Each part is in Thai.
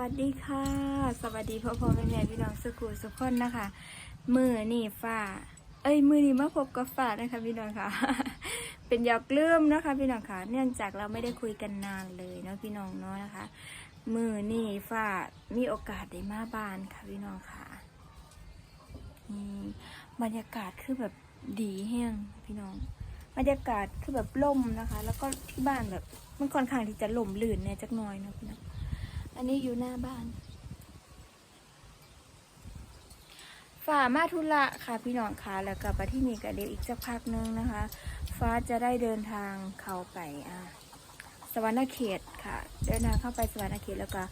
วัสดีค่ะ สวัสดีพ่อพ่อแม่แม่พี่น้องสุขุสุขคนนะคะ มือนี่ฝ้าเอ้ยมือนี่มาพบกับฝ้านะคะพี่น้องค่ะ เป็นหยอกเลื่อมนะคะ พี่น้องค่ะ เนื่องจากเราไม่ได้คุยกันนานเลยเนาะพี่น้องเนาะนะคะ มือนี่ฝ้ามีโอกาสได้มาบ้านค่ะพี่น้องค่ะนี่บรรยากาศคือแบบดีแห้งพี่น้อง บรรยากาศคือแบบล่มนะคะ แล้วก็ที่บ้านแบบมันค่อนข้างที่จะล่มลื่นเนี่ยจักน่อยเนาะพี่น้อง อันนี้อยู่หน้าบ้าน ฝ่ามาทุระค่ะพี่น้องค่ะแล้วกลับมาที่นี่กับเดี๋ยวอีกสักพักนึงนะคะ ฟ้าจะได้เดินทางเข้าไปอ่าสวรรณเขตค่ะ เดินทางเข้าไปสวรรณเขตแล้วก็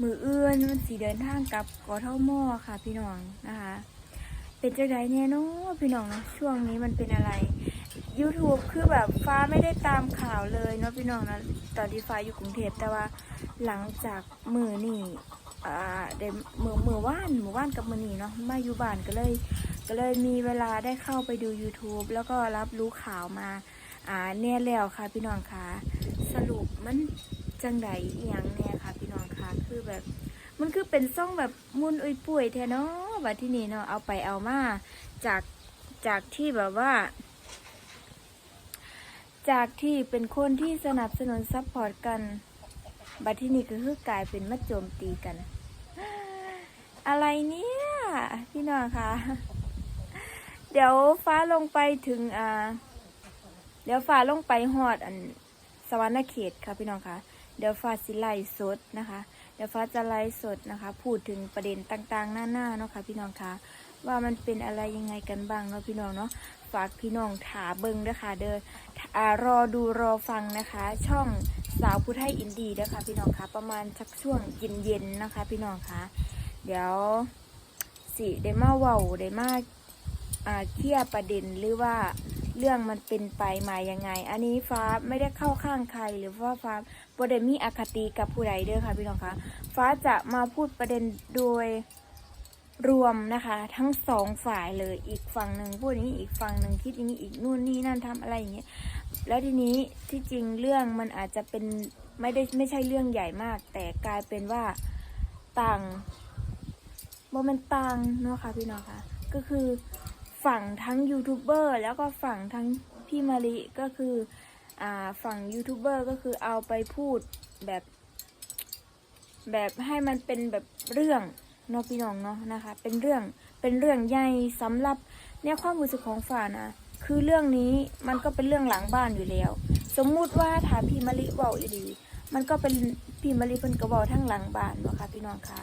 มือเอื้อนมันสีเดินทางกลับกอเท่าหม้อค่ะ พี่น้องนะคะ เป็นจังไดเนี่ยเนาะพี่น้องนะช่วงนี้มันเป็นอะไร YouTube คือแบบฟ้าไม่ได้ตามข่าวเลยเนาะพี่น้องนะตอนที่ฟ้าอยู่กรุงเทพแต่ว่าหลังจากมือนี่อ่าเดยวมือมือว่านมือว่านกับมือนี่เนาะมาอยู่บ้านก็เลย ก็เลยมีเวลาได้เข้าไปดู YouTube แล้วก็รับรู้ข่าวมาอ่าแน่แล้วค่ะพี่น้องค่ะสรุปมันจังไดอหย่างเนี่ยค่ะพี่น้องค่ะคือแบบมันคือเป็นซ่องแบบมุนอุยป่วยแท้เนาะบัดที่นี่เนาะเอาไปเอามาจากจากที่แบบว่า จากที่เป็นคนที่สนับสนุนซัพพอร์ตกัน บัดที่นี่ก็คือกลายเป็นมาโจมตีกัน อะไรเนี่ย พี่น้องคะ เดี๋ยวฟ้าลงไปถึงอ่าเดี๋ยวฟ้าลงไปหอดอันสวรรณเขตค่ะพี่น้องคะเดี๋ยวฟ้าสิไล่สดนะคะ เดี๋ยวฟ้าจะไล่สดนะคะ พูดถึงประเด็นต่างๆ หน้าๆเนาะค่ะพี่น้องคะ ว่ามันเป็นอะไรยังไงกันบ้างเนาะพี่น้องเนาะฝากพี่น้องถาเบิงเด้อค่ะเด้ออ่ารอดูรอฟังนะคะ ช่องสาวผู้ไทยอินดีเด้อค่ะพี่น้องคะประมาณชักช่วงเย็นๆนะคะ พี่น้องคะเดี๋ยวสิได้มาเว้าได้มาอ่าเคลียร์ประเด็นหรือว่าเรื่องมันเป็นไปมายังไง อันนี้ฟ้าไม่ได้เข้าข้างใครหรือว่าฟ้าบ่ได้มีอคติกับผู้ใดเด้อค่ะพี่น้องคะฟ้าจะมาพูดประเด็นโดย รวมนะคะทั้งสองฝ่ายเลยอีกฝั่งหนึ่งพูดอย่างนี้อีกฝั่งหนึ่งคิดอย่างนี้อีกนู่นนี่นั่นทำอะไรอย่างเงี้ยแล้วทีนี้ที่จริงเรื่องมันอาจจะเป็นไม่ได้ไม่ใช่เรื่องใหญ่มาก แต่กลายเป็นว่าต่างโมเมนต่างเนาะค่ะพี่น้องค่ะก็คือฝั่งทั้งยูทูบเบอร์แล้วก็ฝั่งทั้งพี่มาริก็คืออ่าฝั่งยูทูบเบอร์ก็คือเอาไปพูดแบบ แบบให้มันเป็นแบบเรื่อง เนาะพี่น้องเนาะนะคะ เป็นเรื่องเป็นเรื่องใหญ่สำหรับเนี่ยความรู้สึกของฝ่านะ คือเรื่องนี้มันก็เป็นเรื่องหลังบ้านอยู่แล้ว สมมุติว่าถ้าพี่มะลิเบาอีดีมันก็เป็นพี่มะลิเพิ่นก็เบาทั้งหลังบ้านเนาะค่ะพี่น้องค่ะ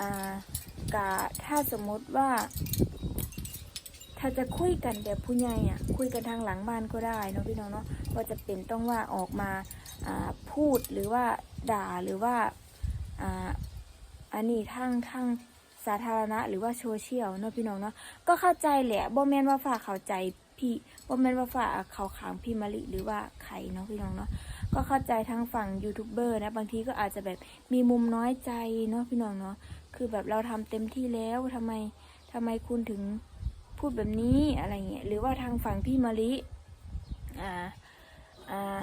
อ่ากะถ้าสมมุติว่า ถ้าจะคุยกันแบบผู้ใหญ่อะคุยกันทางหลังบ้านก็ได้เนาะพี่น้องเนาะว่าจะเป็นต้องว่าออกมาพูดหรือว่าด่าหรือว่า อันนี้ทางทางสาธารณะหรือว่าโซเชียลเนาะพี่น้องเนาะก็เข้าใจแหละบ่แมนว่าฝ่าเข้าใจพี่บ่แมนว่าฝ่าเขาขางพี่มะลิหรือว่าใครเนาะพี่น้องเนาะก็เข้าใจทั้งฝั่งยูทูบเบอร์นะบางทีก็อาจจะแบบมีมุมน้อยใจเนาะพี่น้องเนาะคือแบบเราทำเต็มที่แล้วทำไมทำไมคุณถึงพูดแบบนี้อะไรเงี้ยหรือว่าทางฝั่งพี่มะลิอ่าอ่า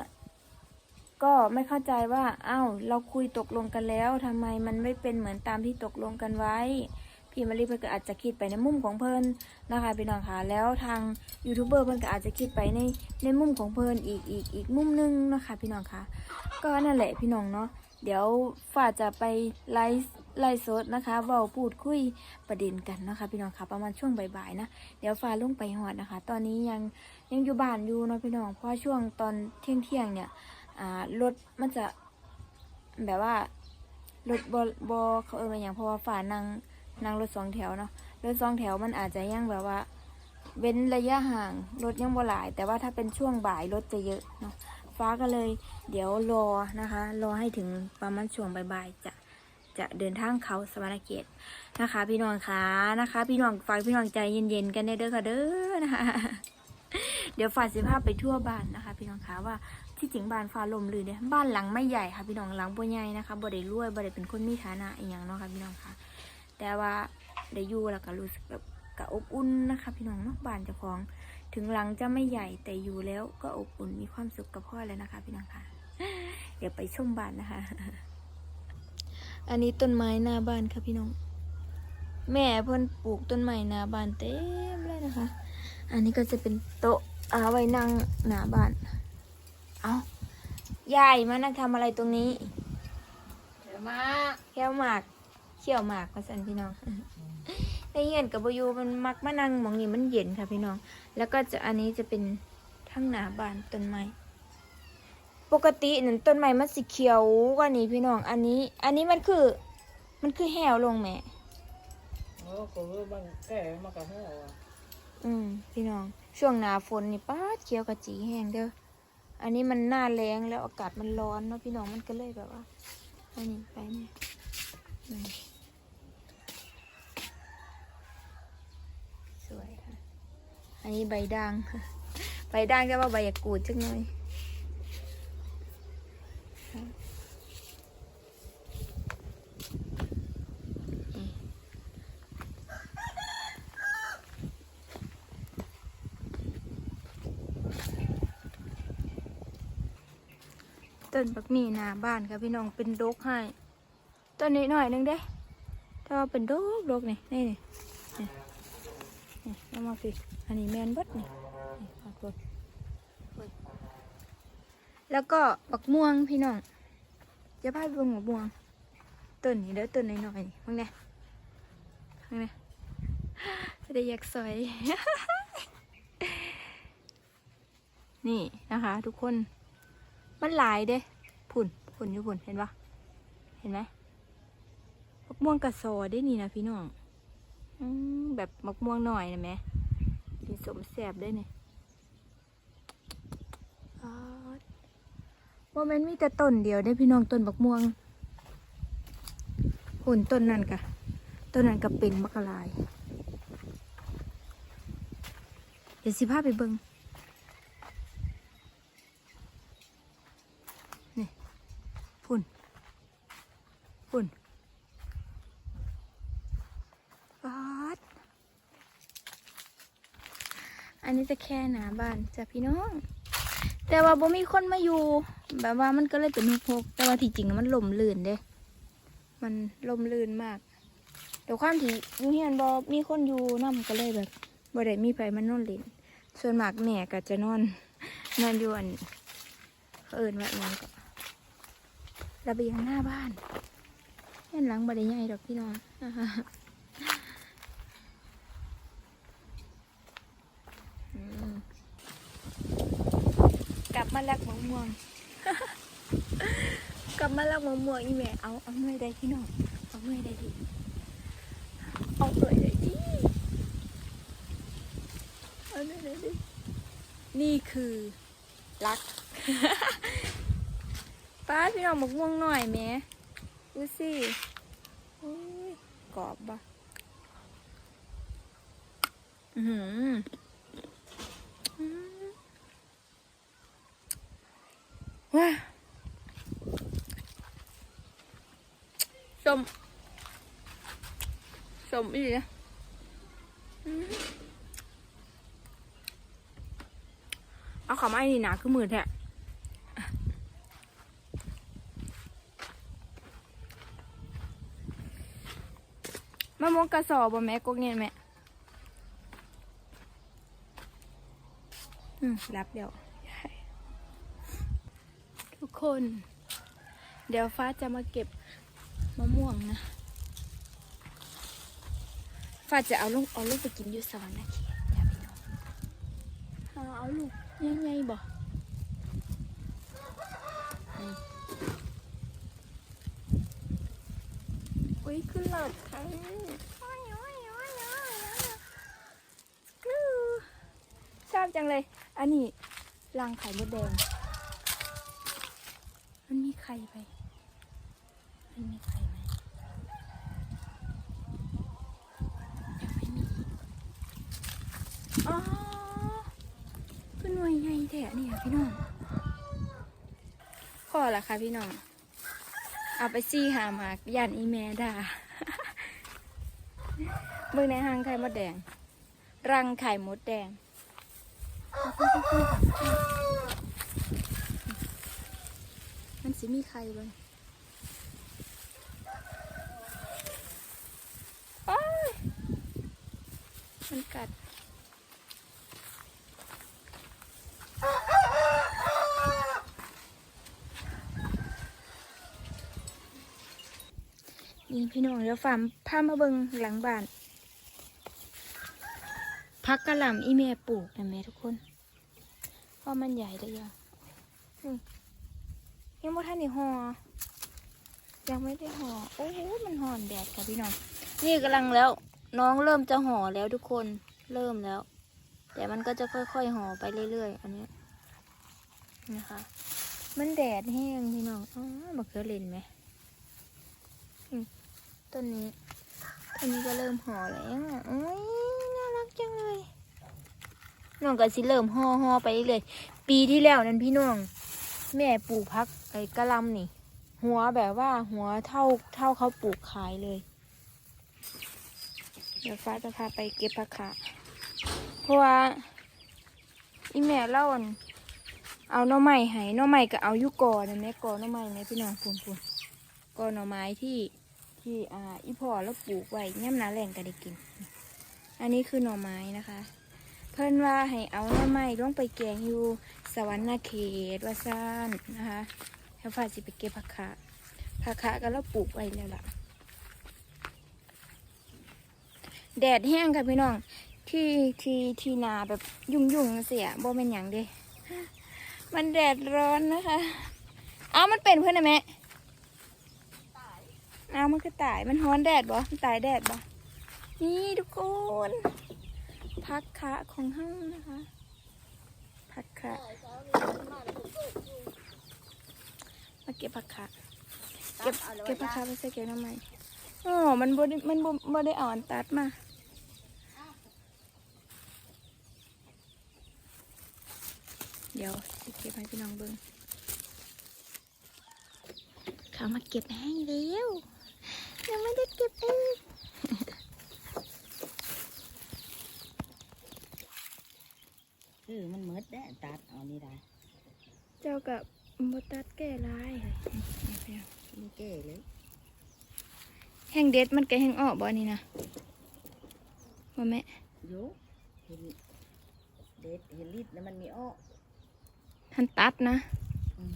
ก็ไม่เข้าใจว่าอ้าวเราคุยตกลงกันแล้วทำไมมันไม่เป็นเหมือนตามที่ตกลงกันไว้ พี่มารีเพิ่อนก็อาจจะคิดไปในมุมของเพิ่นนะคะพี่น้องค่ะแล้วทางยูทูบเบอร์เพิ่นก็อาจจะคิดไปในในมุมของเพิ่นอีกอีกอีกมุมหนึงนะคะพี่น้องค่ะก็นั่นแหละพี่น้องเนาะเดี๋ยวฝ่าจะไปไลฟ์ไลฟ์สดนะคะเว้าพูดคุยประเด็นกันนะคะพี่น้องค่ะประมาณช่วงบ่ายๆนะเดี๋ยวฝ่าลงไปหอดนะคะ ตอนนี้ยังยังอยู่บ้านอยู่เนาะพี่น้องเพราะช่วงตอนเที่ยงเที่ยงเนี่ย อ่ารถมันจะแบบว่ารถบอบอเขาเออมาอย่างเพราะว่าฝ่านั่งนั่งรถสองแถวเนาะรถสองแถวมันอาจจะยังแบบว่า เว้นระยะห่างรถยังบ่หลาย แต่ว่าถ้าเป็นช่วงบ่ายรถจะเยอะเนาะฟ้าก็เลย เดี๋ยวรอนะคะ รอให้ถึงประมาณช่วงบ่ายๆจะจะเดินทางเขาสวรรเกตนะคะ พี่น้องคะนะคะ พี่น้องฝากพี่น้องใจเย็นๆกันเด้อค่ะเด้อนะคะ เดี๋ยวฝ่าสิภาพไปทั่วบ้านนะคะ พี่น้องคะว่า ที่จริงบ้านฟ้าลมลือเนี่ยบ้านหลังไม่ใหญ่ค่ะพี่น้องหลังบ่ใหญ่นะคะบ่ได้รวยบ่ได้เป็นคนมีฐานะอีหยังเนาะค่ะพี่น้องค่ะ แต่ว่าได้อยู่แล้วก็รู้สึกแบบก็อบอุ่นนะคะ พี่น้องเนาะบ้านเจ้าของ ถึงหลังจะไม่ใหญ่แต่อยู่แล้วก็อบอุ่นมีความสุขกับพ่อแล้วนะคะ พี่น้องค่ะ เดี๋ยวไปชมบ้านนะคะ อันนี้ต้นไม้หน้าบ้านค่ะพี่น้อง แม่เพิ่นปลูกต้นไม้หน้าบ้านเต็มเลยนะคะ อันนี้ก็จะเป็นโต๊ะเอาไว้นั่งหน้าบ้าน เอายายมานั่งทำอะไรตรงนี้เดี๋ยวมาแก้วหมากเขี่ยวหมากมาสันพี่น้องในเย็นกับบอยูมันมักมานั่งหมองนี่มันเย็นค่ะพี่น้อง แล้วก็จะอันนี้จะเป็นทั้งหน้าบ้านต้นไม้ปกตินั่นต้นไม้มันสีเขียวกว่านี้พี่น้อง อันนี้ อันนี้มันคือ มันคือแห้วลงแหม่โอ้โหบางแก่มากับหัวอะอืมพี่น้อง ช่วงหนาฝนนี่ป้าดเขียวกะจีแห้งเด้อ อันนี้มันหน้าแรงแล้วอากาศมันร้อนเนาะพี่น้องมันก็เลยแบบว่าอันนี้ไปเนี่ยสวยค่ะ อันนี้ใบด่าง ใบด่างจะว่าใบยากูดจังเลย ต้นบักมีหน้าบ้านค่ะพี่น้องเป็นดกให้ต้นนี้หน่อยหนึงเด้ถ้าเป็นดกดกนี่นี่นี่นี่นี่เอามาสิอันนี้แมนบดนี่นี่ปรากฏโอ้ยแล้วก็บักม่วงพี่น้องจะพาไปบักม่วงต้นนี้เด้อต้นน้อยๆนี่มึงเนี่ยมึงเนี่ยจะได้อยากสวย นี่นะคะ ทุกคน มันหลายเด้ผุ่นผุ่นอยู่ผุ่นเห็นปะเห็นไหมมะม่วงกระสอได้นี่นะพี่น้องอมแบบมะม่วงหน่อยนะแม่กินสมแสบได้เนี่ยว่ามันมีแต่ต้นเดียวได้พี่น้องต้นมะม่วงผุ่นต้นนั่นกะต้นนั้นก็เป็นมะกะลาย เดี๋ยวสิพาไปเบิง พุ่น พุ่นปาดอันนี้จะแค่หนาบ้านจ้ะพี่น้อง แต่ว่าบ่มีคนมาอยู่ แบบว่ามันก็เลยเป็นหกๆแต่ว่าที่จริงมันลมลื่นเด้ มันลมลื่นมากแต่ความที่อยูเฮียนบอมีคนอยู่นํก็เลยแบบบ่ได้มีไฟมันนอนเล่นส่วนมากแม่ก็จะนอนนอนอยู่อันเอินว่าอหยังก็ ระเบียงหน้าบ้านเห็นหลังบันไดใหญ่ดอกพี่น้องกลับมาลักมะม่วงกลับมาลักมะม่วงอีแม่เอาเอาเมื่อยได้พี่น้องเอาเมื่อยได้ดิเอาเมื่อยได้ดิเอาเมื่อยได้ดินี่คือรัก ป้าพี่น้องมะม่วงหน่อยแหม่ดูสิกรอบปะอือหืออืมว้าสมสมอีกนะอืมเอาขาไม้นี่หนาคือมือแท้ มะม่วงกระสอบบ่แม่กกเนี่ยแม่อืมรับเดี๋ยวทุกคน เดี๋ยวฟ้าจะมาเก็บมะม่วงนะ ฟ้าจะเอาลูกเอาลูกไปกินอยูสวรรค์นะเขียจ้าพี่น้องเอาลูกยังไงบอ อุ้ยขึ้นหลับค่ะชอบจังเลย อันนี้รังไข่มดแดง มันมีไข่ไป มันมีไข่ไหมยังไม่มีอ๋อเป็นหน่วยใหญ่แท้เนี่ยพี่น้องพอละค่ะพี่น้อง เอาไปซี่หามากย่านอีแมดาเบื้องในห้างไข่มดแดง รังไข่มดแดง มันสิมีไข่บ้างมันกัด นี่พี่น้องเดี๋ยวฟาร์มพามาเบิงหลังบ้านพักกระหล่ำอีเมปลูกนะแม่ทุกคนเพราะมันใหญ่ได้ยังนี่ยังไม่ทันได้ห่อยังไม่ได้ห่อโอ้โหมันห่อนแดดค่ะพี่น้องนี่กำลังแล้ว น้องเริ่มจะห่อแล้วทุกคนเริ่มแล้ว แต่มันก็จะค่อยๆห่อไปเรื่อยๆ อันนี้นะคะ มันแดดแห้งพี่น้องอ๋อมะเขือเล่นไหม ต้นนี้ต้นนี้ก็เริ่มห่อแล้วโอ้ยน่ารักจังเลยน้องก็สิเริ่มห่อห่อไปเรื่อยปีที่แล้วนั้นพี่น้อง แม่ปลูกพักไอ้กะลำนี่ หัวแบบว่าหัวเท่าเท่าเขาปลูกขายเลย เดี๋ยวฟ้าจะพาไปเก็บผักขาเพราะว่าอีแม่เล่าอั่นเอาหน่อไม้ให้หน่อไม้ก็เอาอยุกอนะแม่กอหน่อไม้ไหมพี่น้องพูนพูนกอหน่อไม้ที่ ที่อ่าอีพอแล้วปลูกไว้ย่ำหนาแรงก็ได้กิน อันนี้คือหน่อไม้นะคะ เพิ่นว่าให้เอาหน่อไม้ลงไปแกงอยู่สวรรค์นาเขตว่าซ่านนะคะแล้วฟ้าสิไปเก็บผักขาผักขาก็เราปลูกไว้แล้วล่ะ แดดแห้งค่ะพี่น้อง ที่ที่ที่นาแบบยุ่งยุ่งๆเสียบ่เป็นอย่างเด้มันแดดร้อนนะคะ เอามันเป็นเพื่อนนะแม่ เอามันก็ตาย มันฮ้อนแดดบ่มันตายแดดบ่นี่ทุกคนพักขาของห้างนะคะ พักขามาเก็บผักขาเก็บเก็บผักขาไปใส่เก็บน้ำมันอ๋อมันบ่ได้มันบ่บ่ได้เอาอันตัดมาเดี๋ยวสิเก็บให้พี่น้องเบิ้งเขามาเก็บให้เร็ว ยังไม่ได้เก็บเองคือมันมืดได้ตัดเอานี่ได้เจ้ากับบตัดแก่ลายเลยมันแก่เลยแห้งเด็ดมันก็แห้งออกบ่นี่นะว่าแม่โยเห็นเด็ดเห็นลิดแล้วมันมีอ้อทันตัดนะอืม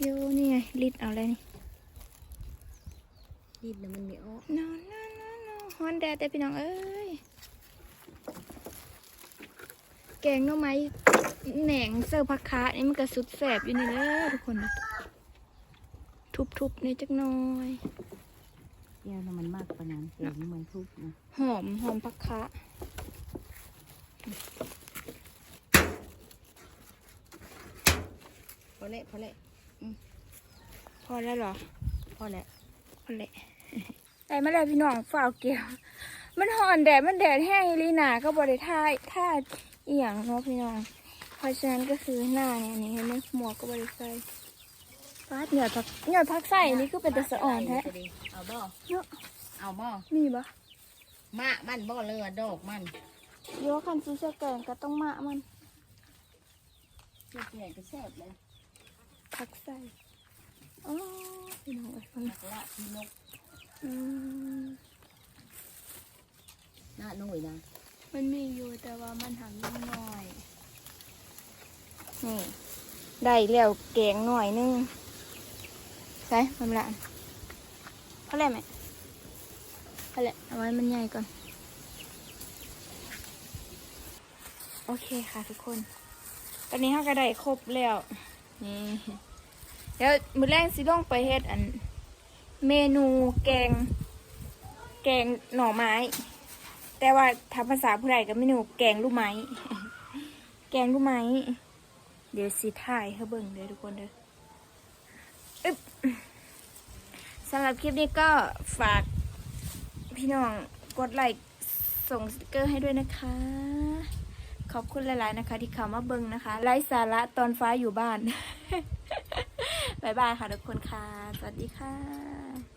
โยนี่ไงลิดเอาเลยนี่ ลิดแล้วมันมีอ้อนอนนอนนอนนอนฮอนแดดแต่พี่น้องเอ้ย แกงหน่อไม้แหนงเสิร์ฟผักคะนี่มันก็สุดแสบอยู่นี่เลยทุกคนนะทุบๆนี่จักหน่อยเดี๋ยวน้ำมันมากปานนั้นเดี๋ยวมันทุบนะหอมหอมผักคะพอเละพอเละพอแล้วเหรอ พอแล้ว พอแล้วได้มาแล้วพี่น้องฝ้าวเกี่ยว มันหอนแดดมันแดดแห้งอีหลีหนาก็บริท่าท่าอีหยังเนาะพี่น้องเพราะฉะนั้นก็คือหน้าเนี่ยนี่เห็นไหมหมวกก็บริใส่ฟาดเหนือพักเหนือพักใส่นี่คือเป็นตะสะอ่อนแท้เอาบ่เนาะเอาบ่มีปะมะมันบ่เลยดอกมันโยคันซีเสแกงก็ต้องมามันเจ๊ใหญ่ก็แซ่บเลยพักใส่ อ๋อพี่น้องไอ้ฟังละพี่นกอืมหน้าหน่อยนะมันมีอยู่แต่ว่ามันหักนิดหน่อยนี่ได้แล้วแกงหน่อยนึงใส่มันละเพราะอะไรไหมเพราะอะเอาไว้มันใหญ่ก่อน โอเคค่ะทุกคน ตอนนี้เราก็ได้ครบแล้วนี่ เดี๋ยวมือแรกสิลงไปเฮ็ดอัน เมนูแกง แกงหน่อไม้ แต่ว่าทำภาษาผู้ใดก็เมนูแกงลูกไม้ แกงลูกไม้ เดี๋ยวสิถ่ายให้เบิ่งเด้อทุกคนเด้อสำหรับคลิปนี้ก็ฝากพี่น้องกดไลค์ส่งสติกเกอร์ให้ด้วยนะคะ ขอบคุณหลาย ๆ นะคะ ที่เข้ามาเบิ่งนะคะไร้สาระตอนฟ้าอยู่บ้าน บายบายค่ะทุกคนค่ะ สวัสดีค่ะ